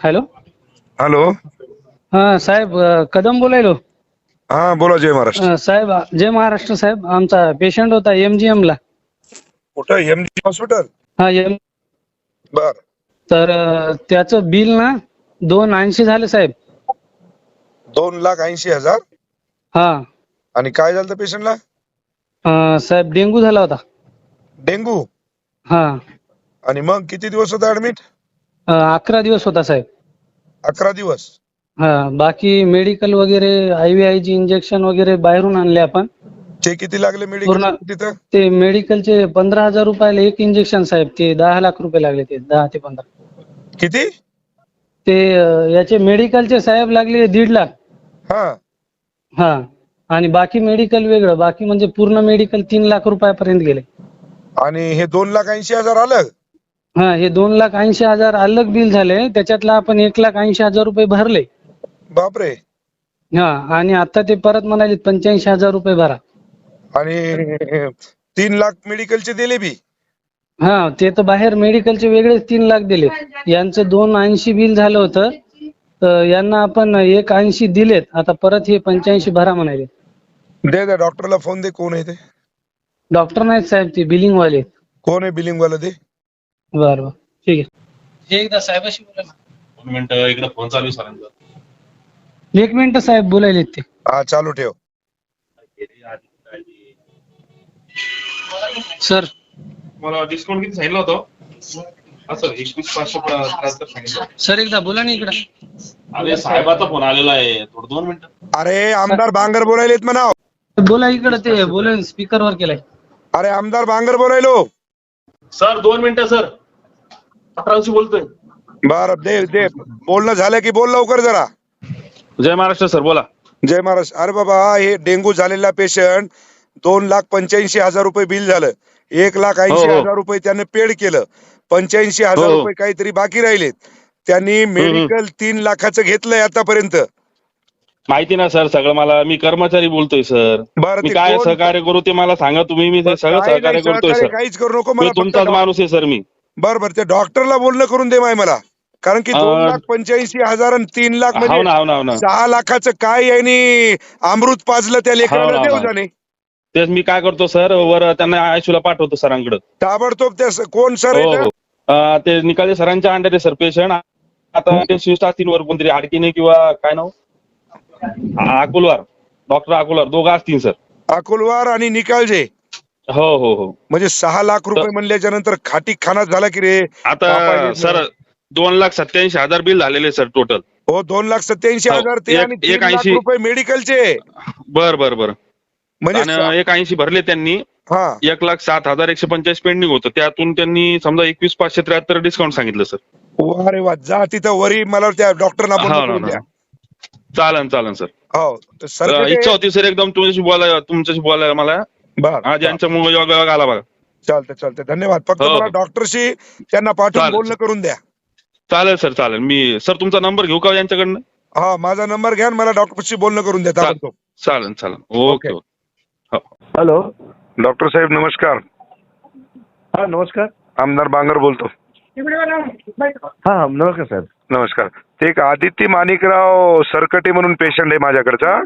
Hello? Hello? हा साहेब अ, कदम बोलायलो. हा बोला जय महाराष्ट्र. अ, साहेब जय महाराष्ट्र साहेब. आमचा पेशंट होता एमजीएम ला. कुठं? एम जी हॉस्पिटल हा एम बर. तर अ, त्याचं बिल ना दोन ऐंशी झाले साहेब. दोन लाख ऐंशी हजार? हा. आणि काय झालं पेशंटला अ, साहेब डेंगू झाला होता. डेंगू? हा. आणि मग किती दिवस होता ऍडमिट अकरा दिवस होता साहेब. अकरा दिवस? हा बाकी मेडिकल वगैरे आय ची इंजेक्शन वगैरे बाहेरून आणले आपण. ते किती लागले मेडिकल पूर्ण- तिथं? ते मेडिकलचे पंधरा हजार रुपयाला एक इंजेक्शन साहेब ते दहा लाख रुपये लागले ते दहा ते पंधरा. किती? ते अ, याचे मेडिकलचे साहेब लागले दीड लाख. हा. हा आणि बाकी मेडिकल वेगळं बाकी म्हणजे पूर्ण मेडिकल तीन लाख रुपयापर्यंत गेले. आणि हे दोन लाख ऐंशी हजार आलं? हा हे दोन लाख ऐंशी हजार अलग बिल झाले. त्याच्यातला आपण एक लाख ऐंशी हजार रुपये भरले. बापरे. हा आणि आता ते परत म्हणाले पंच्याऐंशी हजार रुपये भरा. आणि तीन लाख मेडिकलचे दिले बी. हा ते तर बाहेर मेडिकलचे वेगळेच तीन लाख दिले यांचं दोन ऐंशी बिल झालं होतं. तर यांना आपण एक ऐंशी दिलेत. आता परत हे पंच्याऐंशी भरा म्हणाले. दे दे डॉक्टरला फोन दे कोण आहे ते? डॉक्टर नाहीत साहेब ते बिलिंग वाले. कोण आहे बिलिंग वाला ते? बरं बरं. ठीक आहे. हे एकदा साहेबाशी बोला ना दोन मिनिटं इकडे फोन चालू आहे सरांचा एक मिनिट साहेब बोलायलेत ते हा चालू ठेव. सर. मला डिस्काउंट किती सांगितलं होतं? असं एकवीस पाचशे त्र्याहत्तर सांगितलं. सर एकदा बोला ना इकडं. अरे साहेबाचा फोन आलेला आहे. थोडं दोन मिनिटं. अरे आमदार बांगर बोलायलेत म्हणा बोला इकडं ते बोला स्पीकरवर केलाय. अरे आमदार बांगर बोलायलो. सर दोन मिनिटं सर. अकराशे बोलतोय. बर दे दे. बोलणं झालं की बोल लवकर जरा. जय महाराष्ट्र सर बोला. जय महाराज अरे बाबा हे डेंगू झालेला पेशंट दोन लाख पंच्याऐंशी हजार रुपये बिल झालं. एक लाख ऐंशी हो, हो. हजार रुपये त्याने पेड केलं. पंच्याऐंशी हजार हो, हो. रुपये काहीतरी बाकी राहिलेत. त्यांनी मेडिकल तीन लाखाचं घेतलंय आतापर्यंत. माहिती ना सर सगळं मला. मी कर्मचारी बोलतोय सर. बरं मी ते काय कोण- सहकार्य करू ते मला सांगा तुम्ही. मी ते सगळं सहकार्य करतोय सहकार्य सर. काहीच करू नको मी मला फक्त तुमचाच माणूस आहे सर मी. बरं बरं. ते डॉक्टरला बोलणं करून दे माय मला. कारण की दोन अं, लाख पंच्याऐंशी हजार आणि तीन लाख ना म्हणजे ना सहा लाखाचं काय यांनी अमृत पाजलं त्या हाव ना, ना. जाणे. तेच मी काय करतो सर वर त्यांना आयशूला पाठवतो सरांकडे. ताबडतोब त्या स- कोण सर हो हो. अं, ते निकाले सरांच्या अंडर आहे सर पेशंट आता ते शिफ्ट असतील वर कोणतरी आडकीने किंवा काय नाव? आ- अकोलवार. डॉक्टर अकोलवार. दोघं असतील सर. अकोलवार आणि निकालजे. हो हो हो. म्हणजे सहा लाख रुपये म्हणल्याच्या नंतर खाटी खाना झाला की रे? आता सर दोन लाख सत्याऐंशी हजार बिल झालेले सर टोटल हो दोन लाख सत्याऐंशी हो, हजार ते एक- आणि ऐंशी. रुपये मेडिकलचे. बर बर बर. म्हणजे एक ऐंशी भरले त्यांनी. हा. एक लाख सात हजार एकशे पंचाळीस पेंडिंग होतं. त्यातून त्यांनी समजा एकवीस पाचशे त्र्याहत्तर डिस्काउंट सांगितलं सर. वा रे वा जा तिथं वरी मला त्या डॉक्टरना हो द्या. चालन चालन सर. हो सर इच्छा होती सर एकदम तुमच्याशी बोलायला तुमच्याशी बोलायला मला. बर आज यांच्यामुळे योग योग आला बघा. चालतंय चालतंय. धन्यवाद. फक्त हो, हो. मला डॉक्टरशी त्यांना पाठवून चालेल, बोलणं करून द्या. चालेल सर चालेल. मी सर तुमचा नंबर घेऊ का यांच्याकडनं? हा माझा नंबर घ्या आणि मला डॉक्टरशी बोलणं करून द्या. चालेल. ताबडतोब. चालेल चालेल. Okay okay. ओके. हो. हॅलो. डॉक्टर साहेब नमस्कार. हा नमस्कार. आमदार बांगर बोलतो. हा हा नमस्कार साहेब नमस्कार. ते एक आदित्य माणिकराव सरकटे म्हणून पेशंट आहे माझ्याकडचा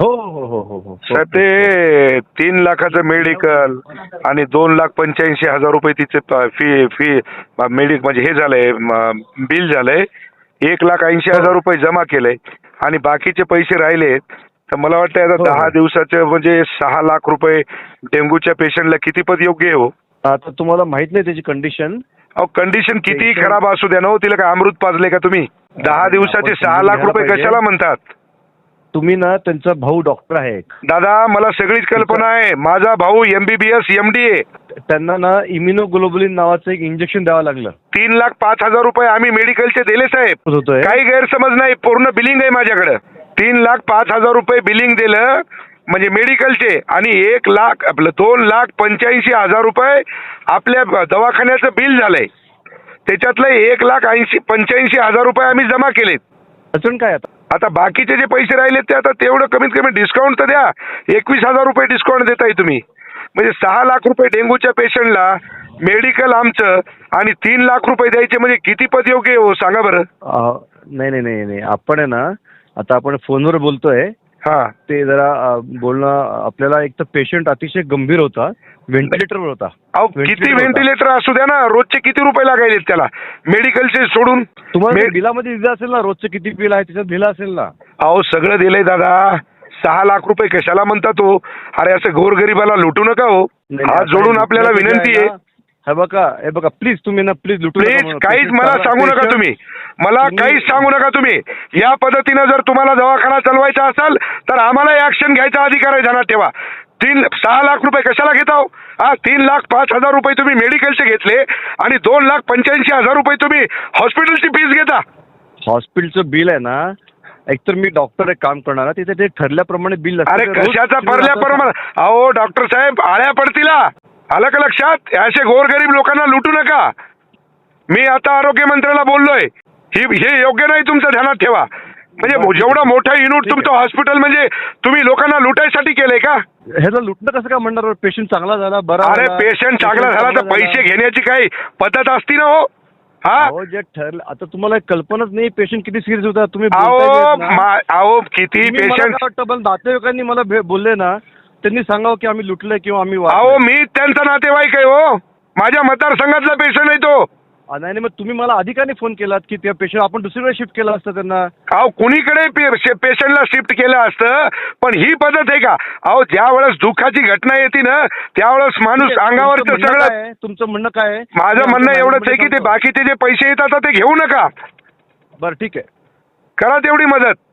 हो हो हो हो हो. साहेब ते तीन लाखाचं मेडिकल आणि दोन लाख पंच्याऐंशी हजार रुपये तिचे फी फी मेडिक म्हणजे हे झालंय म- बिल झालंय. एक लाख ऐंशी हजार रुपये जमा केलंय. आणि बाकीचे पैसे राहिले तर मला वाटतं आता हो, दहा हो. दिवसाचे म्हणजे सहा लाख रुपये डेंग्यूच्या पेशंटला किती पद योग्य आहे हो? आता तुम्हाला माहीत नाही त्याची कंडिशन अहो कंडिशन किती Patient- खराब असू द्या ना हो, तिला काय अमृत पाजले का तुम्ही? दहा आपण दिवसाचे सहा लाख रुपये. कशाला म्हणतात? तुम्ही ना त्यांचा भाऊ डॉक्टर आहे. एक दादा मला सगळीच कल्पना आहे. माझा भाऊ एमबीबीएस एमडी आहे त्यांना ना इम्युनोग्लोबुलिन नावाचं एक इंजेक्शन द्यावं लागलं. तीन लाख पाच हजार रुपये आम्ही मेडिकलचे दिले साहेब. होतोय. काही गैरसमज नाही पूर्ण बिलिंग आहे माझ्याकडे. तीन लाख पाच हजार रुपये बिलिंग दिलं म्हणजे मेडिकलचे आणि एक लाख आपलं दोन लाख पंच्याऐंशी हजार रुपये आपल्या दवाखान्याचं बिल झालंय. त्याच्यातलं एक लाख ऐंशी पंच्याऐंशी हजार रुपये आम्ही जमा केलेत. अडचण काय आता? आता बाकीचे जे पैसे राहिलेत ते आता तेवढं कमीत कमी डिस्काउंट तर द्या. एकवीस हजार रुपये डिस्काउंट देताय तुम्ही. म्हणजे सहा लाख रुपये डेंग्यूच्या पेशंटला मेडिकल आमचं आणि तीन लाख रुपये द्यायचे म्हणजे किती पद योग्य आहे हो? सांगा बरं. नाही नाही नाही नाही. आपण आहे ना आता आपण फोनवर बोलतोय. हा ते जरा अं, बोलणं आपल्याला एक तर पेशंट अतिशय गंभीर होता व्हेंटिलेटरवर होता. अहो किती Ventilator होता. व्हेंटिलेटर असू द्या ना रोजचे किती रुपये लागायले त्याला? मेडिकलचे सोडून तुम्हाला मे- बिलामध्ये दिलं असेल ना रोजचं किती बिल आहे त्याच्यात दिलं असेल ना? अहो सगळं दिलंय दादा. सहा लाख रुपये कशाला म्हणता तो? अरे असं गोरगरिबाला लुटू नका हो. नाही, नाही, हात आता जोडून आपल्याला जे विनंती आहे ना, हे बघा हे बघा प्लीज तुम्ही ना प्लीज लुटू नका प्लीज म्हणून. काहीच मला सांगू नका तुम्ही मला तुम्ही- काहीच सांगू नका तुम्ही या पद्धतीनं जर तुम्हाला दवाखाना चालवायचा असेल तर आम्हाला ऍक्शन घ्यायचा अधिकार आहे ध्यानात ठेवा तीन सहा लाख रुपये कशाला घेता हो? हा तीन लाख पाच हजार रुपये तुम्ही मेडिकलचे घेतले आणि दोन लाख पंच्याऐंशी हजार रुपये तुम्ही हॉस्पिटलची फीस घेता हॉस्पिटलचं बिल आहे ना एकतर मी डॉक्टर एक काम करणार आहे, तिथे ते ठरल्याप्रमाणे बिल. अरे कशाचा तुम्ही परल्या आता- प्रमाण अहो डॉक्टर साहेब आळ्या पडतीला आलं का लक्षात? असे गोरगरीब लोकांना लुटू नका. मी आता आरोग्य मंत्र्याला बोललोय. ही हे योग्य नाही तुमचं ध्यानात ठेवा. म्हणजे जेवढं. मोठं युनिट तुमचं हॉस्पिटल म्हणजे तुम्ही लोकांना लुटायसाठी केलंय का? ह्याला लुटणं कसं काय म्हणणार? पेशंट चांगला झाला बरा अरे पेशंट चांगला झाला तर पैसे घेण्याची काही पद्धत असती ना हो. हा? जे ठरलं आता तुम्हाला कल्पनाच नाही पेशंट किती सिरियस होता तुम्ही अहो किती पेशंट काय वाटतं पण नातेवाईकांनी मला बोलले ना त्यांनी सांगावं की आम्ही लुटलंय किंवा आम्ही अहो वाचलंय. मी त्यांचा नातेवाईक आहे हो माझ्या मतदारसंघातला पेशंट आहे तो आ, नाही नाही, मग तुम्ही मला अधिकाने फोन केलात की त्या पेशंट आपण दुसरीकडे शिफ्ट केलं असतं त्यांना अहो कुणीकडे पेशंटला शिफ्ट केलं असतं पण ही पद्धत आहे का अहो ज्या वेळेस दुःखाची घटना येते ना त्यावेळेस माणूस अंगावरचं म्हणणं सगळं काय आहे? तुमचं म्हणणं काय आहे? माझं मी म्हणणं आमच्या एवढंच आहे की ते बाकीचे जे पैसे येतात ते घेऊ नका सांगतो. बरं ठीक आहे करा तेवढी मदत